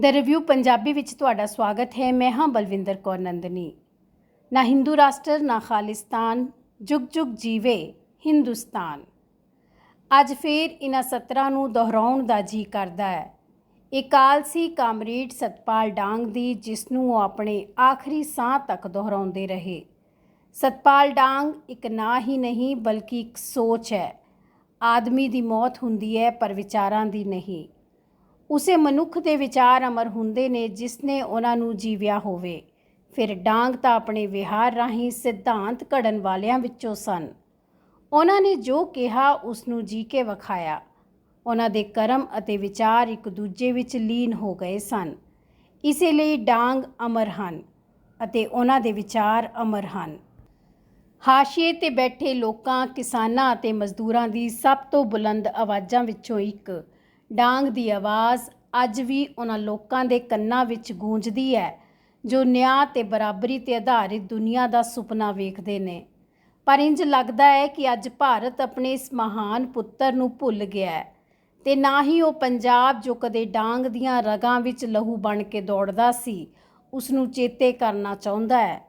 ਦ review Punjabi ਵਿੱਚ ਤੁਹਾਡਾ ਸਵਾਗਤ ਹੈ। ਮੈਂ ਹਾਂ ਬਲਵਿੰਦਰ ਕੌਰ ਨੰਦਨੀ। ਨਾ ਹਿੰਦੂ ਰਾਸ਼ਟਰ, ਨਾ ਖਾਲਿਸਤਾਨ। ਜੁਗ ਜੁਗ ਜੀਵੇ ਹਿੰਦੁਸਤਾਨ। ਅੱਜ ਫੇਰ ਇਹਨਾਂ ਸਤਰਾਂ ਨੂੰ ਦੁਹਰਾਉਣ ਦਾ ਜੀ ਕਰਦਾ ਹੈ। ਇਹ ਕਾਲ ਸੀ ਕਾਮਰੇਡ ਸਤਪਾਲ ਡਾਂਗ ਦੀ, ਜਿਸ ਨੂੰ ਉਹ ਆਪਣੇ ਆਖਰੀ ਸਾਹ ਤੱਕ ਦੁਹਰਾਉਂਦੇ ਰਹੇ। ਸਤਪਾਲ ਡਾਂਗ ਇੱਕ ਨਾ ਹੀ ਨਹੀਂ, ਬਲਕਿ ਇੱਕ ਸੋਚ ਹੈ। ਆਦਮੀ ਦੀ ਮੌਤ ਹੁੰਦੀ ਹੈ, ਪਰ ਵਿਚਾਰਾਂ ਦੀ ਨਹੀਂ। ਉਸੇ ਮਨੁੱਖ ਦੇ ਵਿਚਾਰ ਅਮਰ ਹੁੰਦੇ ਨੇ ਜਿਸ ਨੇ ਉਹਨਾਂ ਨੂੰ ਜੀਵਿਆ ਹੋਵੇ। ਫਿਰ ਡਾਂਗ ਤਾਂ ਆਪਣੇ ਵਿਹਾਰ ਰਾਹੀਂ ਸਿਧਾਂਤ ਘੜਨ ਵਾਲਿਆਂ ਵਿੱਚੋਂ ਸਨ। ਉਹਨਾਂ ਨੇ ਜੋ ਕਿਹਾ ਉਸ ਨੂੰ ਜੀ ਕੇ ਵਿਖਾਇਆ। ਉਹਨਾਂ ਦੇ ਕਰਮ ਅਤੇ ਵਿਚਾਰ ਇੱਕ ਦੂਜੇ ਵਿੱਚ ਲੀਨ ਹੋ ਗਏ ਸਨ। ਇਸੇ ਲਈ ਡਾਂਗ ਅਮਰ ਹਨ ਅਤੇ ਉਹਨਾਂ ਦੇ ਵਿਚਾਰ ਅਮਰ ਹਨ। ਹਾਸ਼ੀਏ ਤੇ ਬੈਠੇ ਲੋਕਾਂ, ਕਿਸਾਨਾਂ ਅਤੇ ਮਜ਼ਦੂਰਾਂ ਦੀ ਸਭ ਤੋਂ ਬੁਲੰਦ ਆਵਾਜ਼ਾਂ ਵਿੱਚੋਂ ਇੱਕ ਡਾਂਗ ਦੀ ਆਵਾਜ਼ ਅੱਜ ਵੀ ਉਹਨਾਂ ਲੋਕਾਂ ਦੇ ਕੰਨਾਂ ਵਿੱਚ ਗੂੰਜਦੀ ਹੈ, ਜੋ ਨਿਆਂ ਤੇ ਬਰਾਬਰੀ ਤੇ ਆਧਾਰਿਤ ਦੁਨੀਆ ਦਾ ਸੁਪਨਾ ਵੇਖਦੇ ਨੇ। ਪਰ ਇੰਜ ਲੱਗਦਾ ਹੈ ਕਿ ਅੱਜ ਭਾਰਤ ਆਪਣੇ ਇਸ ਮਹਾਨ ਪੁੱਤਰ ਨੂੰ ਭੁੱਲ ਗਿਆ ਹੈ ਤੇ ਨਾ ਹੀ ਉਹ ਪੰਜਾਬ ਜੋ ਕਦੇ ਡਾਂਗ ਦੀਆਂ ਰਗਾਂ ਵਿੱਚ ਲਹੂ ਬਣ ਕੇ ਦੌੜਦਾ ਸੀ ਉਸ ਨੂੰ ਚੇਤੇ ਕਰਨਾ ਚਾਹੁੰਦਾ ਹੈ।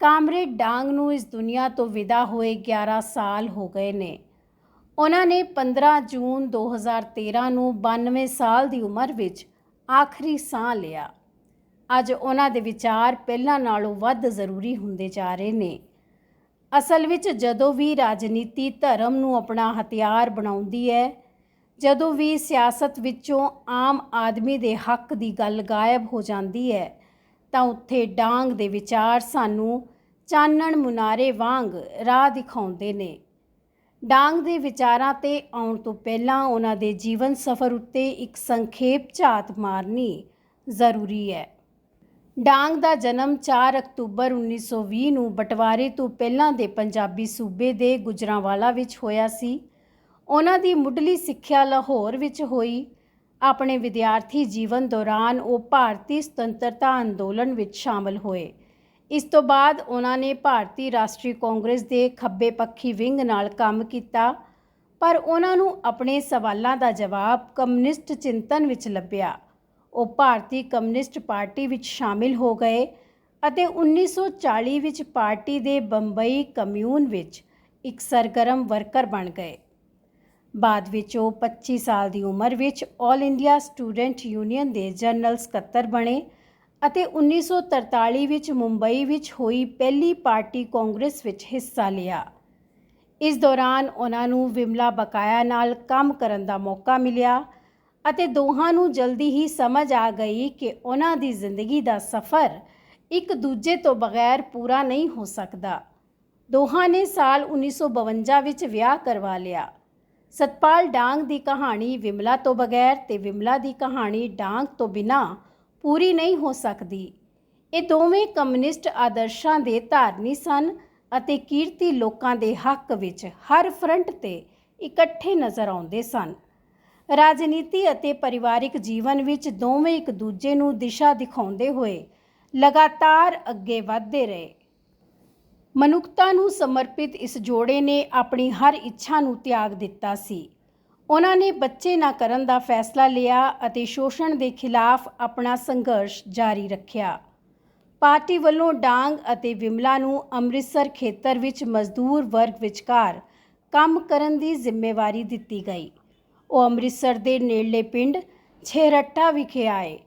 ਕਾਮਰੇਡ ਡਾਂਗ ਨੂੰ ਇਸ ਦੁਨੀਆ ਤੋਂ ਵਿਦਾ ਹੋਏ 11 ਸਾਲ ਹੋ ਗਏ ਨੇ। ਉਹਨਾਂ ਨੇ 15 ਜੂਨ 2013 ਨੂੰ 92 ਸਾਲ ਦੀ ਉਮਰ ਵਿੱਚ ਆਖਰੀ ਸਾਹ ਲਿਆ। ਅੱਜ ਉਹਨਾਂ ਦੇ ਵਿਚਾਰ ਪਹਿਲਾਂ ਨਾਲੋਂ ਵੱਧ ਜ਼ਰੂਰੀ ਹੁੰਦੇ ਜਾ ਰਹੇ ਨੇ। ਅਸਲ ਵਿੱਚ ਜਦੋਂ ਵੀ ਰਾਜਨੀਤੀ ਧਰਮ ਨੂੰ ਆਪਣਾ ਹਥਿਆਰ ਬਣਾਉਂਦੀ ਹੈ, ਜਦੋਂ ਵੀ ਸਿਆਸਤ ਵਿੱਚੋਂ ਆਮ ਆਦਮੀ ਦੇ ਹੱਕ ਦੀ ਗੱਲ ਗਾਇਬ ਹੋ ਜਾਂਦੀ ਹੈ, ਤਾਂ ਉੱਥੇ ਡਾਂਗ ਦੇ ਵਿਚਾਰ ਸਾਨੂੰ ਚਾਨਣ ਮੁਨਾਰੇ ਵਾਂਗ ਰਾਹ ਦਿਖਾਉਂਦੇ ਨੇ। ਡਾਂਗ ਦੇ ਵਿਚਾਰਾਂ ਤੇ ਆਉਣ ਤੋਂ ਪਹਿਲਾਂ ਉਹਨਾਂ ਦੇ ਜੀਵਨ ਸਫ਼ਰ ਉੱਤੇ ਇੱਕ ਸੰਖੇਪ ਝਾਤ ਮਾਰਨੀ ਜ਼ਰੂਰੀ ਹੈ। ਡਾਂਗ ਦਾ ਜਨਮ 4 ਅਕਤੂਬਰ 1920 ਨੂੰ ਬਟਵਾਰੇ ਤੋਂ ਪਹਿਲਾਂ ਦੇ ਪੰਜਾਬੀ ਸੂਬੇ ਦੇ ਗੁਜਰਾਂਵਾਲਾ ਵਿੱਚ ਹੋਇਆ ਸੀ। ਉਹਨਾਂ ਦੀ ਮੁੱਢਲੀ ਸਿੱਖਿਆ ਲਾਹੌਰ ਵਿੱਚ ਹੋਈ। ਆਪਣੇ ਵਿਦਿਆਰਥੀ ਜੀਵਨ ਦੌਰਾਨ ਉਹ ਭਾਰਤੀ ਸੁਤੰਤਰਤਾ ਅੰਦੋਲਨ ਵਿੱਚ ਸ਼ਾਮਲ ਹੋਏ। ਇਸ ਤੋਂ ਬਾਅਦ ਉਹਨਾਂ ਨੇ ਭਾਰਤੀ ਰਾਸ਼ਟਰੀ ਕਾਂਗਰਸ ਦੇ ਖੱਬੇ ਪੱਖੀ ਵਿੰਗ ਨਾਲ ਕੰਮ ਕੀਤਾ, ਪਰ ਉਹਨਾਂ ਨੂੰ ਆਪਣੇ ਸਵਾਲਾਂ ਦਾ ਜਵਾਬ ਕਮਿਊਨਿਸਟ ਚਿੰਤਨ ਵਿੱਚ ਲੱਭਿਆ। ਉਹ ਭਾਰਤੀ ਕਮਿਊਨਿਸਟ ਪਾਰਟੀ ਵਿੱਚ ਸ਼ਾਮਿਲ ਹੋ ਗਏ ਅਤੇ 1940 ਵਿੱਚ ਪਾਰਟੀ ਦੇ ਬੰਬਈ ਕਮਿਊਨ ਵਿੱਚ ਇੱਕ ਸਰਗਰਮ ਵਰਕਰ ਬਣ ਗਏ। ਬਾਅਦ ਵਿੱਚ ਉਹ 25 ਸਾਲ ਦੀ ਉਮਰ ਵਿੱਚ 올 ਇੰਡੀਆ ਸਟੂਡੈਂਟ ਯੂਨੀਅਨ ਦੇ ਜਨਰਲ ਸਕੱਤਰ ਬਣੇ ਅਤੇ 1943 ਵਿੱਚ ਮੁੰਬਈ ਵਿੱਚ ਹੋਈ ਪਹਿਲੀ ਪਾਰਟੀ ਕਾਂਗਰਸ ਵਿੱਚ ਹਿੱਸਾ ਲਿਆ। ਇਸ ਦੌਰਾਨ ਉਹਨਾਂ ਨੂੰ ਵਿਮਲਾ ਬਕਾਇਆ ਨਾਲ ਕੰਮ ਕਰਨ ਦਾ ਮੌਕਾ ਮਿਲਿਆ ਅਤੇ ਦੋਹਾਂ ਨੂੰ ਜਲਦੀ ਹੀ ਸਮਝ ਆ ਗਈ ਕਿ ਉਹਨਾਂ ਦੀ ਜ਼ਿੰਦਗੀ ਦਾ ਸਫ਼ਰ ਇੱਕ ਦੂਜੇ ਤੋਂ ਬਗੈਰ ਪੂਰਾ ਨਹੀਂ ਹੋ ਸਕਦਾ। ਦੋਹਾਂ ਨੇ ਸਾਲ 1952 ਵਿੱਚ ਵਿਆਹ ਕਰਵਾ ਲਿਆ। ਸਤਪਾਲ ਡਾਂਗ ਦੀ ਕਹਾਣੀ ਵਿਮਲਾ ਤੋਂ ਬਗੈਰ ਤੇ ਵਿਮਲਾ ਦੀ ਕਹਾਣੀ ਡਾਂਗ ਤੋਂ ਬਿਨਾ ਪੂਰੀ ਨਹੀਂ ਹੋ ਸਕਦੀ। ਇਹ ਦੋਵੇਂ ਕਮਿਊਨਿਸਟ ਆਦਰਸ਼ਾਂ ਦੇ ਧਾਰਨੀ ਸਨ ਅਤੇ ਕੀਰਤੀ ਲੋਕਾਂ ਦੇ ਹੱਕ ਵਿੱਚ ਹਰ ਫਰੰਟ ਤੇ ਇਕੱਠੇ ਨਜ਼ਰ ਆਉਂਦੇ ਸਨ। ਰਾਜਨੀਤੀ ਅਤੇ ਪਰਿਵਾਰਿਕ ਜੀਵਨ ਵਿੱਚ ਦੋਵੇਂ ਇੱਕ ਦੂਜੇ ਨੂੰ ਦਿਸ਼ਾ ਦਿਖਾਉਂਦੇ ਹੋਏ ਲਗਾਤਾਰ ਅੱਗੇ ਵਧਦੇ ਰਹੇ। ਮਨੁੱਖਤਾ ਨੂੰ ਸਮਰਪਿਤ ਇਸ ਜੋੜੇ ਨੇ ਆਪਣੀ ਹਰ ਇੱਛਾ ਨੂੰ ਤਿਆਗ ਦਿੱਤਾ ਸੀ। ਉਹਨਾਂ ਨੇ ਬੱਚੇ ਨਾ ਕਰਨ ਦਾ ਫੈਸਲਾ ਲਿਆ ਅਤੇ ਸ਼ੋਸ਼ਣ ਦੇ ਖਿਲਾਫ ਆਪਣਾ ਸੰਘਰਸ਼ ਜਾਰੀ ਰੱਖਿਆ। ਪਾਰਟੀ ਵੱਲੋਂ ਡਾਂਗ ਅਤੇ ਵਿਮਲਾ ਨੂੰ ਅੰਮ੍ਰਿਤਸਰ ਖੇਤਰ ਵਿੱਚ ਮਜ਼ਦੂਰ ਵਰਗ ਵਿਚਕਾਰ ਕੰਮ ਕਰਨ ਦੀ ਜ਼ਿੰਮੇਵਾਰੀ ਦਿੱਤੀ ਗਈ। ਉਹ ਅੰਮ੍ਰਿਤਸਰ ਦੇ ਨੇੜਲੇ ਪਿੰਡ ਛੇਰੱਟਾ ਵਿਖੇ ਆਏ।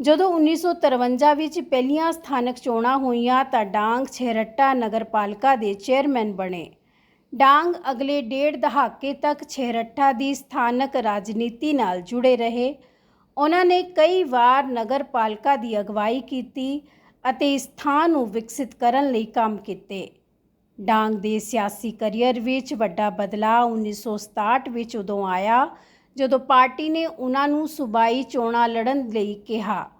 ਜਦੋਂ 1953 ਵਿੱਚ ਪਹਿਲੀਆਂ ਸਥਾਨਕ ਚੋਣਾਂ ਹੋਈਆਂ ਤਾਂ ਡਾਂਗ ਛੇਰੱਟਾ ਨਗਰਪਾਲਿਕਾ ਦੇ ਚੇਅਰਮੈਨ ਬਣੇ। ਡਾਂਗ ਅਗਲੇ ਡੇਢ ਦਹਾਕੇ ਤੱਕ ਛੇਰੱਟਾ ਦੀ ਸਥਾਨਕ ਰਾਜਨੀਤੀ ਨਾਲ ਜੁੜੇ ਰਹੇ। ਉਹਨਾਂ ਨੇ ਕਈ ਵਾਰ ਨਗਰਪਾਲਿਕਾ ਦੀ ਅਗਵਾਈ ਕੀਤੀ ਅਤੇ ਇਸ ਥਾਂ ਨੂੰ ਵਿਕਸਿਤ ਕਰਨ ਲਈ ਕੰਮ ਕੀਤੇ। ਡਾਂਗ ਦੇ ਸਿਆਸੀ ਕੈਰੀਅਰ ਵਿੱਚ ਵੱਡਾ ਬਦਲਾਅ 1967 ਵਿੱਚ ਉਦੋਂ ਆਇਆ, ਜਦੋਂ ਪਾਰਟੀ ਨੇ ਉਹਨਾਂ ਨੂੰ ਸੂਬਾਈ ਚੋਣਾਂ ਲੜਨ ਲਈ ਕਿਹਾ।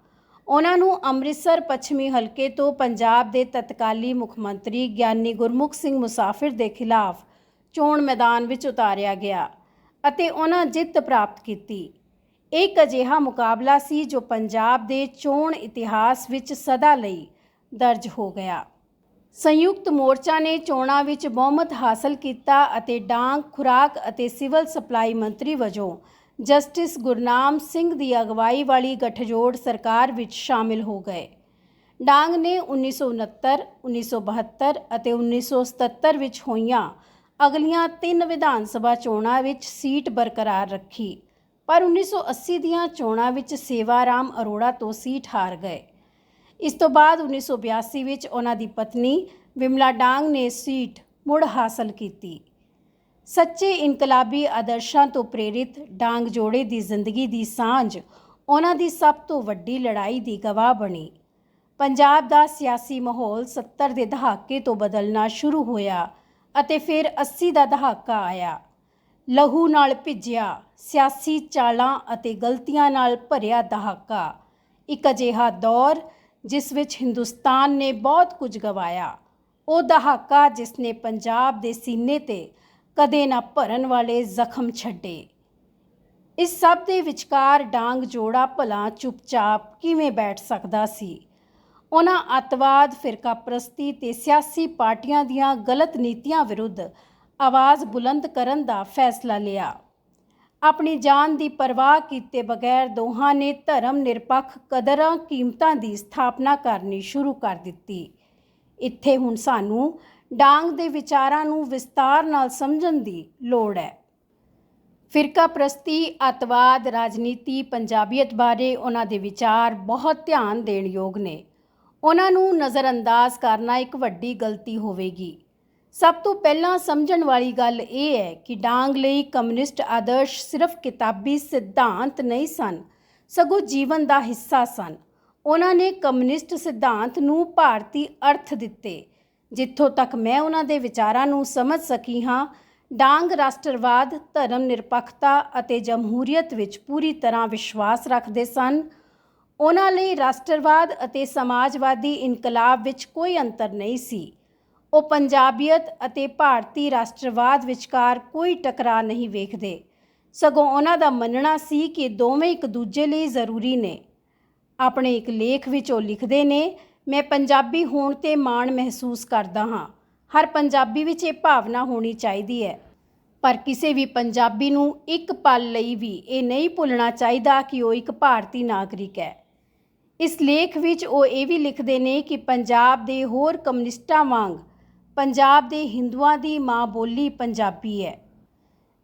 ਉਹਨਾਂ ਨੂੰ ਅੰਮ੍ਰਿਤਸਰ ਪੱਛਮੀ ਹਲਕੇ ਤੋਂ ਪੰਜਾਬ ਦੇ ਤਤਕਾਲੀ ਮੁੱਖ ਮੰਤਰੀ ਗਿਆਨੀ ਗੁਰਮੁਖ ਸਿੰਘ ਮੁਸਾਫਿਰ ਦੇ ਖਿਲਾਫ ਚੋਣ ਮੈਦਾਨ ਵਿੱਚ ਉਤਾਰਿਆ ਗਿਆ ਅਤੇ ਉਹਨਾਂ ਜਿੱਤ ਪ੍ਰਾਪਤ ਕੀਤੀ। ਇੱਕ ਅਜਿਹਾ ਮੁਕਾਬਲਾ ਸੀ ਜੋ ਪੰਜਾਬ ਦੇ ਚੋਣ ਇਤਿਹਾਸ ਵਿੱਚ ਸਦਾ ਲਈ ਦਰਜ ਹੋ ਗਿਆ। ਸੰਯੁਕਤ ਮੋਰਚਾ ਨੇ ਚੋਣਾਂ ਵਿੱਚ ਬਹੁਮਤ ਹਾਸਲ ਕੀਤਾ ਅਤੇ ਡਾਂਗ, ਖੁਰਾਕ ਅਤੇ ਸਿਵਲ ਸਪਲਾਈ ਮੰਤਰੀ ਵਜੋਂ ਜਸਟਿਸ ਗੁਰਨਾਮ ਸਿੰਘ ਦੀ ਅਗਵਾਈ ਵਾਲੀ ਗਠਜੋੜ ਸਰਕਾਰ ਵਿੱਚ ਸ਼ਾਮਿਲ ਹੋ ਗਏ। ਡਾਂਗ ਨੇ 1969 1972 ਅਤੇ 1977 ਵਿੱਚ ਹੋਈਆਂ ਅਗਲੀਆਂ ਤਿੰਨ ਵਿਧਾਨ ਸਭਾ ਚੋਣਾਂ ਵਿੱਚ ਸੀਟ ਬਰਕਰਾਰ ਰੱਖੀ, ਪਰ 1980 ਦੀਆਂ ਚੋਣਾਂ ਵਿੱਚ ਸੇਵਾਰਾਮ ਅਰੋੜਾ ਤੋਂ ਸੀਟ ਹਾਰ ਗਏ। ਇਸ ਤੋਂ ਬਾਅਦ 1982 ਵਿੱਚ ਉਹਨਾਂ ਦੀ ਪਤਨੀ ਵਿਮਲਾ ਡਾਂਗ ਨੇ ਸੀਟ ਮੁੜ ਹਾਸਲ ਕੀਤੀ। ਸੱਚੇ ਇਨਕਲਾਬੀ ਆਦਰਸ਼ਾਂ ਤੋਂ ਪ੍ਰੇਰਿਤ ਡਾਂਗ ਜੋੜੇ ਦੀ ਜ਼ਿੰਦਗੀ ਦੀ ਸਾਂਝ ਉਹਨਾਂ ਦੀ ਸਭ ਤੋਂ ਵੱਡੀ ਲੜਾਈ ਦੀ ਗਵਾਹ ਬਣੀ। ਪੰਜਾਬ ਦਾ ਸਿਆਸੀ ਮਾਹੌਲ 70 ਦੇ ਦਹਾਕੇ ਤੋਂ ਬਦਲਣਾ ਸ਼ੁਰੂ ਹੋਇਆ ਅਤੇ ਫਿਰ 80 ਦਾ ਦਹਾਕਾ ਆਇਆ। ਲਹੂ ਨਾਲ ਭਿੱਜਿਆ, ਸਿਆਸੀ ਚਾਲਾਂ ਅਤੇ ਗਲਤੀਆਂ ਨਾਲ ਭਰਿਆ ਦਹਾਕਾ। ਇੱਕ ਅਜਿਹਾ ਦੌਰ ਜਿਸ ਵਿੱਚ ਹਿੰਦੁਸਤਾਨ ਨੇ ਬਹੁਤ ਕੁਝ ਗਵਾਇਆ। ਉਹ ਦਹਾਕਾ ਜਿਸ ਨੇ ਪੰਜਾਬ ਦੇ ਸੀਨੇ ਤੇ ਕਦੇ ਨਾ ਭਰਨ ਵਾਲੇ ਜ਼ਖਮ ਛੱਡੇ। ਇਸ ਸਭ ਦੇ ਵਿਚਕਾਰ ਡਾਂਗ ਜੋੜਾ ਭਲਾ ਚੁੱਪਚਾਪ ਕਿਵੇਂ ਬੈਠ ਸਕਦਾ ਸੀ? ਉਹਨਾਂ ਅੱਤਵਾਦ, ਫਿਰਕਾ ਪ੍ਰਸਤੀ ਤੇ ਸਿਆਸੀ ਪਾਰਟੀਆਂ ਦੀਆਂ ਗਲਤ ਨੀਤੀਆਂ ਵਿਰੁੱਧ ਆਵਾਜ਼ ਬੁਲੰਦ ਕਰਨ ਦਾ ਫੈਸਲਾ ਲਿਆ। ਆਪਣੀ ਜਾਨ ਦੀ ਪਰਵਾਹ ਕੀਤੇ ਬਗੈਰ ਦੋਹਾਂ ਨੇ ਧਰਮ ਨਿਰਪੱਖ ਕਦਰਾਂ ਕੀਮਤਾਂ ਦੀ ਸਥਾਪਨਾ ਕਰਨੀ ਸ਼ੁਰੂ ਕਰ ਦਿੱਤੀ। ਇੱਥੇ ਹੁਣ ਸਾਨੂੰ ਡਾਂਗ ਦੇ ਵਿਚਾਰਾਂ ਨੂੰ ਵਿਸਤਾਰ ਨਾਲ ਸਮਝਣ ਦੀ ਲੋੜ ਹੈ। ਫਿਰਕਾ ਪ੍ਰਸਤੀ, ਅਤਵਾਦ, ਰਾਜਨੀਤੀ, ਪੰਜਾਬੀਅਤ ਬਾਰੇ ਉਹਨਾਂ ਦੇ ਵਿਚਾਰ ਬਹੁਤ ਧਿਆਨ ਦੇਣ ਯੋਗ ਨੇ। ਉਹਨਾਂ ਨੂੰ ਨਜ਼ਰਅੰਦਾਜ਼ ਕਰਨਾ ਇੱਕ ਵੱਡੀ ਗਲਤੀ ਹੋਵੇਗੀ। ਸਭ ਤੋਂ ਪਹਿਲਾਂ ਸਮਝਣ ਵਾਲੀ ਗੱਲ ਇਹ ਹੈ ਕਿ ਡਾਂਗ ਲਈ ਕਮਿਊਨਿਸਟ ਆਦਰਸ਼ ਸਿਰਫ ਕਿਤਾਬੀ ਸਿਧਾਂਤ ਨਹੀਂ ਸਨ, ਸਗੋਂ ਜੀਵਨ ਦਾ ਹਿੱਸਾ ਸਨ। ਉਹਨਾਂ ਨੇ ਕਮਿਊਨਿਸਟ ਸਿਧਾਂਤ ਨੂੰ ਭਾਰਤੀ ਅਰਥ ਦਿੱਤੇ ਜਿੱਥੋਂ ਤੱਕ ਮੈਂ ਉਹਨਾਂ ਦੇ ਵਿਚਾਰਾਂ ਨੂੰ ਸਮਝ ਸਕੀ ਹਾਂ, ਡਾਂਗ ਰਾਸ਼ਟਰਵਾਦ, ਧਰਮ ਨਿਰਪੱਖਤਾ ਅਤੇ ਜਮਹੂਰੀਅਤ ਵਿੱਚ ਪੂਰੀ ਤਰ੍ਹਾਂ ਵਿਸ਼ਵਾਸ ਰੱਖਦੇ ਸਨ। ਉਹਨਾਂ ਲਈ ਰਾਸ਼ਟਰਵਾਦ ਅਤੇ ਸਮਾਜਵਾਦੀ ਇਨਕਲਾਬ ਵਿੱਚ ਕੋਈ ਅੰਤਰ ਨਹੀਂ ਸੀ। ਉਹ ਪੰਜਾਬੀਅਤ ਅਤੇ ਭਾਰਤੀ ਰਾਸ਼ਟਰਵਾਦ ਵਿਚਕਾਰ ਕੋਈ ਟਕਰਾਅ ਨਹੀਂ ਵੇਖਦੇ। ਸਗੋਂ ਉਹਨਾਂ ਦਾ ਮੰਨਣਾ ਸੀ ਕਿ ਦੋਵੇਂ ਇੱਕ ਦੂਜੇ ਲਈ ਜ਼ਰੂਰੀ ਨੇ। ਆਪਣੇ ਇੱਕ ਲੇਖ ਵਿੱਚ ਉਹ ਲਿਖਦੇ ਨੇ ਮੈਂ ਪੰਜਾਬੀ ਹੋਣ ਤੇ ਮਾਣ ਮਹਿਸੂਸ ਕਰਦਾ ਹਾਂ। ਹਰ ਪੰਜਾਬੀ ਵਿੱਚ ਇਹ ਭਾਵਨਾ ਹੋਣੀ ਚਾਹੀਦੀ ਹੈ। ਪਰ ਕਿਸੇ ਵੀ ਪੰਜਾਬੀ ਨੂੰ ਇੱਕ ਪਲ ਲਈ ਵੀ ਇਹ ਨਹੀਂ ਭੁੱਲਣਾ ਚਾਹੀਦਾ ਕਿ ਉਹ ਇੱਕ ਭਾਰਤੀ ਨਾਗਰਿਕ ਹੈ। ਇਸ ਲੇਖ ਵਿੱਚ ਉਹ ਇਹ ਵੀ ਲਿਖਦੇ ਨੇ ਕਿ ਪੰਜਾਬ ਦੇ ਹੋਰ ਕਮਿਊਨਿਸਟਾਂ ਵਾਂਗ ਪੰਜਾਬ ਦੇ ਹਿੰਦੂਆਂ ਦੀ ਮਾਂ ਬੋਲੀ ਪੰਜਾਬੀ ਹੈ।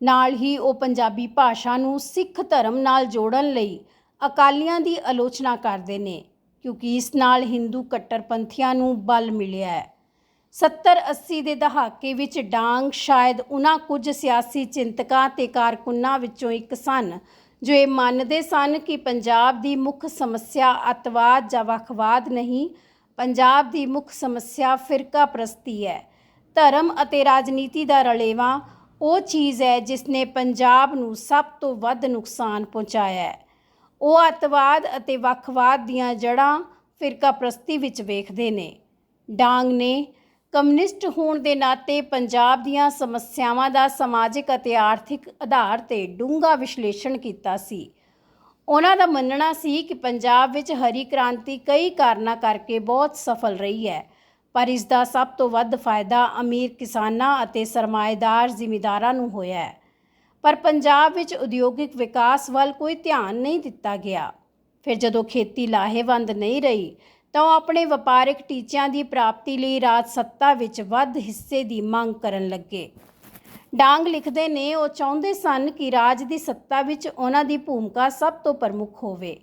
ਨਾਲ ਹੀ ਉਹ ਪੰਜਾਬੀ ਭਾਸ਼ਾ ਨੂੰ ਸਿੱਖ ਧਰਮ ਨਾਲ ਜੋੜਨ ਲਈ ਅਕਾਲੀਆਂ ਦੀ ਆਲੋਚਨਾ ਕਰਦੇ ਨੇ। ਕਿਉਂਕਿ ਇਸ ਨਾਲ ਹਿੰਦੂ ਕੱਟੜਪੰਥੀਆਂ ਨੂੰ ਬਲ ਮਿਲਿਆ ਹੈ। 70 80 ਦੇ ਦਹਾਕੇ ਵਿੱਚ ਡਾਂਗ ਸ਼ਾਇਦ ਉਹਨਾਂ ਕੁਝ ਸਿਆਸੀ ਚਿੰਤਕਾਂ ਤੇ ਕਾਰਕੁਨਾਂ ਵਿੱਚੋਂ ਇੱਕ ਸਨ, ਜੋ ਇਹ ਮੰਨਦੇ ਸਨ ਕਿ ਪੰਜਾਬ ਦੀ ਮੁੱਖ ਸਮੱਸਿਆ ਅਤਵਾਦ ਜਾਂ ਵੱਖਵਾਦ ਨਹੀਂ, ਪੰਜਾਬ ਦੀ ਮੁੱਖ ਸਮੱਸਿਆ ਫਿਰਕਾ ਪ੍ਰਸਤੀ ਹੈ। ਧਰਮ ਅਤੇ ਰਾਜਨੀਤੀ ਦਾ ਰਲੇਵਾਂ ਉਹ ਚੀਜ਼ ਹੈ ਜਿਸ ਨੇ ਪੰਜਾਬ ਨੂੰ ਸਭ ਤੋਂ ਵੱਧ ਨੁਕਸਾਨ ਪਹੁੰਚਾਇਆ ਹੈ। ਉਹ ਅੱਤਵਾਦ ਅਤੇ ਵੱਖਵਾਦ ਦੀਆਂ ਜੜ੍ਹਾਂ ਫਿਰਕਾ ਪ੍ਰਸਤੀ ਵਿੱਚ ਵੇਖਦੇ ਨੇ। ਡਾਂਗ ਨੇ ਕਮਿਊਨਿਸਟ ਹੋਣ ਦੇ ਨਾਤੇ ਪੰਜਾਬ ਦੀਆਂ ਸਮੱਸਿਆਵਾਂ ਦਾ ਸਮਾਜਿਕ ਅਤੇ ਆਰਥਿਕ ਆਧਾਰ ਤੇ ਡੂੰਘਾ ਵਿਸ਼ਲੇਸ਼ਣ ਕੀਤਾ ਸੀ। ਉਹਨਾਂ ਦਾ ਮੰਨਣਾ ਸੀ ਕਿ ਪੰਜਾਬ ਵਿੱਚ ਹਰੀ ਕ੍ਰਾਂਤੀ ਕਈ ਕਾਰਨਾਂ ਕਰਕੇ ਬਹੁਤ ਸਫਲ ਰਹੀ ਹੈ, ਪਰ ਇਸ ਦਾ ਸਭ ਤੋਂ ਵੱਧ ਫਾਇਦਾ ਅਮੀਰ ਕਿਸਾਨਾਂ ਅਤੇ ਸਰਮਾਏਦਾਰ ਜ਼ਿਮੀਂਦਾਰਾਂ ਨੂੰ ਹੋਇਆ ਹੈ। ਪਰ ਪੰਜਾਬ ਵਿੱਚ ਉਦਯੋਗਿਕ ਵਿਕਾਸ ਵੱਲ ਕੋਈ ਧਿਆਨ ਨਹੀਂ ਦਿੱਤਾ ਗਿਆ। ਫਿਰ ਜਦੋਂ ਖੇਤੀ ਲਾਹੇਵੰਦ ਨਹੀਂ ਰਹੀ, ਤਾਂ ਉਹ ਆਪਣੇ ਵਪਾਰਕ ਟੀਚਿਆਂ ਦੀ ਪ੍ਰਾਪਤੀ ਲਈ ਰਾਜ ਸੱਤਾ ਵਿੱਚ ਵੱਧ ਹਿੱਸੇ ਦੀ ਮੰਗ ਕਰਨ ਲੱਗੇ। ਡਾਂਗ ਲਿਖਦੇ ਨੇ, ਉਹ ਚਾਹੁੰਦੇ ਸਨ ਕਿ ਰਾਜ ਦੀ ਸੱਤਾ ਵਿੱਚ ਉਹਨਾਂ ਦੀ ਭੂਮਿਕਾ ਸਭ ਤੋਂ ਪ੍ਰਮੁੱਖ ਹੋਵੇ।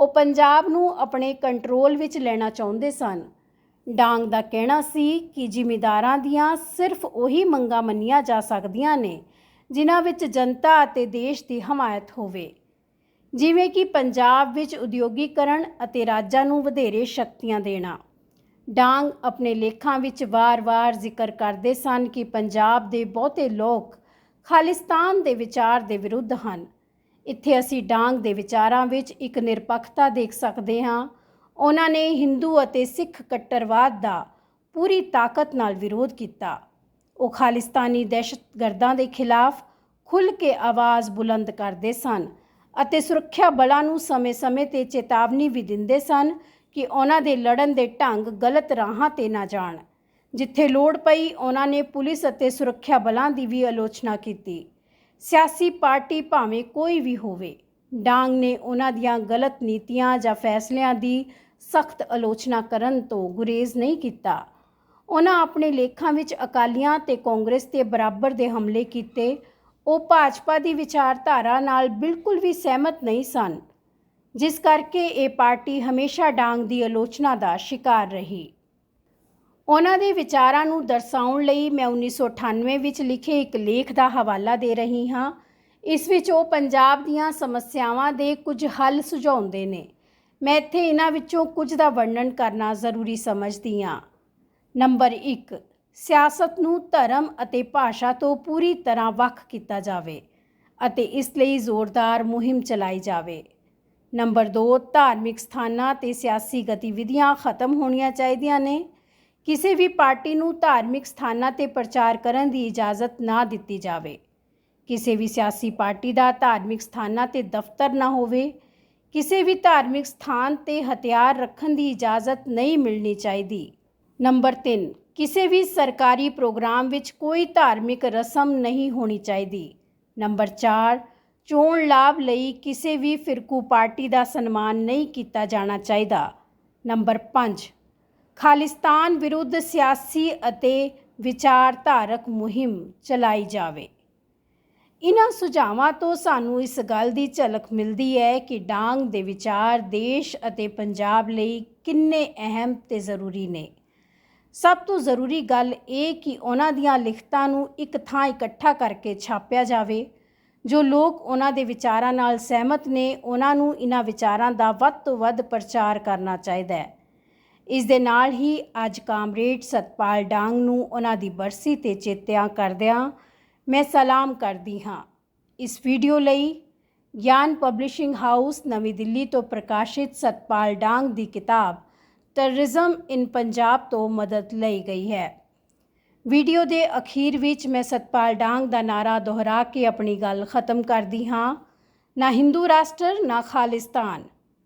ਉਹ ਪੰਜਾਬ ਨੂੰ ਆਪਣੇ ਕੰਟਰੋਲ ਵਿੱਚ ਲੈਣਾ ਚਾਹੁੰਦੇ ਸਨ। ਡਾਂਗ ਦਾ ਕਹਿਣਾ ਸੀ ਕਿ ਜ਼ਿਮੀਦਾਰਾਂ ਦੀਆਂ ਸਿਰਫ ਉਹੀ ਮੰਗਾਂ ਮੰਨੀਆਂ ਜਾ ਸਕਦੀਆਂ ਨੇ ਜਿਨ੍ਹਾਂ ਵਿੱਚ ਜਨਤਾ ਅਤੇ ਦੇਸ਼ ਦੀ ਹਮਾਇਤ ਹੋਵੇ। ਜਿਵੇਂ ਕਿ ਪੰਜਾਬ ਵਿੱਚ ਉਦਯੋਗੀਕਰਨ ਅਤੇ ਰਾਜਾਂ ਨੂੰ ਵਧੇਰੇ ਸ਼ਕਤੀਆਂ ਦੇਣਾ। ਡਾਂਗ ਆਪਣੇ ਲੇਖਾਂ ਵਿੱਚ ਵਾਰ-ਵਾਰ ਜ਼ਿਕਰ ਕਰਦੇ ਸਨ ਕਿ ਪੰਜਾਬ ਦੇ ਬਹੁਤੇ ਲੋਕ ਖਾਲਿਸਤਾਨ ਦੇ ਵਿਚਾਰ ਦੇ ਵਿਰੁੱਧ ਹਨ। ਇੱਥੇ ਅਸੀਂ ਡਾਂਗ ਦੇ ਵਿਚਾਰਾਂ ਵਿੱਚ ਇੱਕ ਨਿਰਪੱਖਤਾ ਦੇਖ ਸਕਦੇ ਹਾਂ। ਉਹਨਾਂ ਨੇ ਹਿੰਦੂ ਅਤੇ ਸਿੱਖ ਕੱਟਰਵਾਦ ਦਾ ਪੂਰੀ ਤਾਕਤ ਨਾਲ ਵਿਰੋਧ ਕੀਤਾ। ਉਹ ਖਾਲਿਸਤਾਨੀ ਦਹਿਸ਼ਤਗਰਦਾਂ ਦੇ ਖਿਲਾਫ ਖੁੱਲ੍ਹ ਕੇ ਆਵਾਜ਼ ਬੁਲੰਦ ਕਰਦੇ ਸਨ ਅਤੇ ਸੁਰੱਖਿਆ ਬਲਾਂ ਨੂੰ ਸਮੇਂ-ਸਮੇਂ ਤੇ ਚੇਤਾਵਨੀ ਵੀ ਦਿੰਦੇ ਸਨ ਕਿ ਉਹਨਾਂ ਦੇ ਲੜਨ ਦੇ ਢੰਗ ਗਲਤ ਰਾਹਾਂ ਤੇ ਨਾ ਜਾਣ। ਜਿੱਥੇ ਲੋੜ ਪਈ, ਉਹਨਾਂ ਨੇ ਪੁਲਿਸ ਅਤੇ ਸੁਰੱਖਿਆ ਬਲਾਂ ਦੀ ਵੀ ਆਲੋਚਨਾ ਕੀਤੀ। ਸਿਆਸੀ ਪਾਰਟੀ ਭਾਵੇਂ ਕੋਈ ਵੀ ਹੋਵੇ, ਡਾਂਗ ਨੇ ਉਹਨਾਂ ਦੀਆਂ ਗਲਤ ਨੀਤੀਆਂ ਜਾਂ ਫੈਸਲਿਆਂ ਦੀ ਸਖਤ ਆਲੋਚਨਾ ਕਰਨ ਤੋਂ ਗੁਰੇਜ਼ ਨਹੀਂ ਕੀਤਾ। ਉਹਨਾਂ ਆਪਣੇ ਲੇਖਾਂ ਵਿੱਚ ਅਕਾਲੀਆਂ ਤੇ ਕਾਂਗਰਸ ਤੇ ਬਰਾਬਰ ਦੇ ਹਮਲੇ ਕੀਤੇ, ਉਹ ਭਾਜਪਾ ਦੀ ਵਿਚਾਰਧਾਰਾ ਨਾਲ ਬਿਲਕੁਲ ਵੀ ਸਹਿਮਤ ਨਹੀਂ ਸਨ, ਜਿਸ ਕਰਕੇ ਇਹ ਪਾਰਟੀ ਹਮੇਸ਼ਾ ਡਾਂਗ ਦੀ ਆਲੋਚਨਾ ਦਾ ਸ਼ਿਕਾਰ ਰਹੀ। ਉਹਨਾਂ ਦੇ ਵਿਚਾਰਾਂ ਨੂੰ ਦਰਸਾਉਣ ਲਈ ਮੈਂ 1998 ਵਿੱਚ ਲਿਖੇ ਇੱਕ ਲੇਖ ਦਾ ਹਵਾਲਾ ਦੇ ਰਹੀ ਹਾਂ। ਇਸ ਵਿੱਚ ਉਹ ਪੰਜਾਬ ਦੀਆਂ ਸਮੱਸਿਆਵਾਂ ਦੇ ਕੁਝ ਹੱਲ ਸੁਝਾਉਂਦੇ ਨੇ। ਮੈਂ ਇੱਥੇ ਇਹਨਾਂ ਵਿੱਚੋਂ ਕੁਝ ਦਾ ਵਰਣਨ ਕਰਨਾ ਜ਼ਰੂਰੀ ਸਮਝਦੀ ਹਾਂ। ਨੰਬਰ 1 ਸਿਆਸਤ ਨੂੰ ਧਰਮ ਅਤੇ ਭਾਸ਼ਾ ਤੋਂ ਪੂਰੀ ਤਰ੍ਹਾਂ ਵੱਖ ਕੀਤਾ ਜਾਵੇ ਅਤੇ ਇਸ ਲਈ ਜ਼ੋਰਦਾਰ ਮੁਹਿੰਮ ਚਲਾਈ ਜਾਵੇ। ਨੰਬਰ 2 ਧਾਰਮਿਕ ਸਥਾਨਾਂ ਤੇ ਸਿਆਸੀ ਗਤੀਵਿਧੀਆਂ ਖਤਮ ਹੋਣੀਆਂ ਚਾਹੀਦੀਆਂ ਨੇ। ਕਿਸੇ ਵੀ ਪਾਰਟੀ ਨੂੰ ਧਾਰਮਿਕ ਸਥਾਨਾਂ ਤੇ ਪ੍ਰਚਾਰ ਕਰਨ ਦੀ ਇਜਾਜ਼ਤ ਨਾ ਦਿੱਤੀ ਜਾਵੇ। ਕਿਸੇ ਵੀ ਸਿਆਸੀ ਪਾਰਟੀ ਦਾ ਧਾਰਮਿਕ ਸਥਾਨਾਂ ਤੇ ਦਫ਼ਤਰ ਨਾ ਹੋਵੇ। ਕਿਸੇ ਵੀ ਧਾਰਮਿਕ ਸਥਾਨ ਤੇ ਹਥਿਆਰ ਰੱਖਣ ਦੀ ਇਜਾਜ਼ਤ ਨਹੀਂ ਮਿਲਣੀ ਚਾਹੀਦੀ। ਨੰਬਰ 3 ਕਿਸੇ ਵੀ ਸਰਕਾਰੀ ਪ੍ਰੋਗਰਾਮ ਵਿੱਚ ਕੋਈ ਧਾਰਮਿਕ ਰਸਮ ਨਹੀਂ ਹੋਣੀ ਚਾਹੀਦੀ। ਨੰਬਰ 4 ਚੋਣ ਲਾਭ ਲਈ ਕਿਸੇ ਵੀ ਫਿਰਕੂ ਪਾਰਟੀ ਦਾ ਸਨਮਾਨ ਨਹੀਂ ਕੀਤਾ ਜਾਣਾ ਚਾਹੀਦਾ। ਨੰਬਰ 5 ਖਾਲਿਸਤਾਨ ਵਿਰੁੱਧ ਸਿਆਸੀ ਅਤੇ ਵਿਚਾਰਧਾਰਕ ਮੁਹਿੰਮ ਚਲਾਈ ਜਾਵੇ। ਇਨ੍ਹਾਂ ਸੁਝਾਵਾਂ ਤੋਂ ਸਾਨੂੰ ਇਸ ਗੱਲ ਦੀ ਝਲਕ ਮਿਲਦੀ ਹੈ ਕਿ ਡਾਂਗ ਦੇ ਵਿਚਾਰ ਦੇਸ਼ ਅਤੇ ਪੰਜਾਬ ਲਈ ਕਿੰਨੇ ਅਹਿਮ ਤੇ ਜ਼ਰੂਰੀ ਨੇ। ਸਭ ਤੋਂ ਜ਼ਰੂਰੀ ਗੱਲ ਇਹ ਕਿ ਉਹਨਾਂ ਦੀਆਂ ਲਿਖਤਾਂ ਨੂੰ ਇੱਕ ਥਾਂ ਇਕੱਠਾ ਕਰਕੇ ਛਾਪਿਆ ਜਾਵੇ। ਜੋ ਲੋਕ ਉਹਨਾਂ ਦੇ ਵਿਚਾਰਾਂ ਨਾਲ ਸਹਿਮਤ ਨੇ, ਉਹਨਾਂ ਨੂੰ ਇਹਨਾਂ ਵਿਚਾਰਾਂ ਦਾ ਵੱਧ ਤੋਂ ਵੱਧ ਪ੍ਰਚਾਰ ਕਰਨਾ ਚਾਹੀਦਾ ਹੈ। ਇਸ ਦੇ ਨਾਲ ਹੀ ਅੱਜ ਕਾਮਰੇਡ ਸਤਪਾਲ ਡਾਂਗ ਨੂੰ ਉਹਨਾਂ ਦੀ ਬਰਸੀ ਤੇ ਚੇਤਿਆਂ ਕਰਦਿਆਂ ਮੈਂ ਸਲਾਮ ਕਰਦੀ ਹਾਂ। ਇਸ ਵੀਡੀਓ ਲਈ ਗਿਆਨ ਪਬਲਿਸ਼ਿੰਗ ਹਾਊਸ ਨਵੀਂ ਦਿੱਲੀ ਤੋਂ ਪ੍ਰਕਾਸ਼ਿਤ ਸਤਪਾਲ ਡਾਂਗ ਦੀ ਕਿਤਾਬ ਟੈਰਰਿਜ਼ਮ ਇਨ ਪੰਜਾਬ ਤੋਂ ਮਦਦ ਲਈ ਗਈ ਹੈ। ਵੀਡੀਓ ਦੇ ਅਖੀਰ ਵਿੱਚ ਮੈਂ ਸਤਪਾਲ ਡਾਂਗ ਦਾ ਨਾਰਾ ਦੁਹਰਾ ਕੇ ਆਪਣੀ ਗੱਲ ਖਤਮ ਕਰਦੀ ਹਾਂ। ਨਾ ਹਿੰਦੂ ਰਾਸ਼ਟਰ, ਨਾ ਖਾਲਿਸਤਾਨ।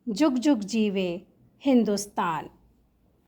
ਜੁਗ ਜੁਗ ਜੀਵੇ ਹਿੰਦੁਸਤਾਨ।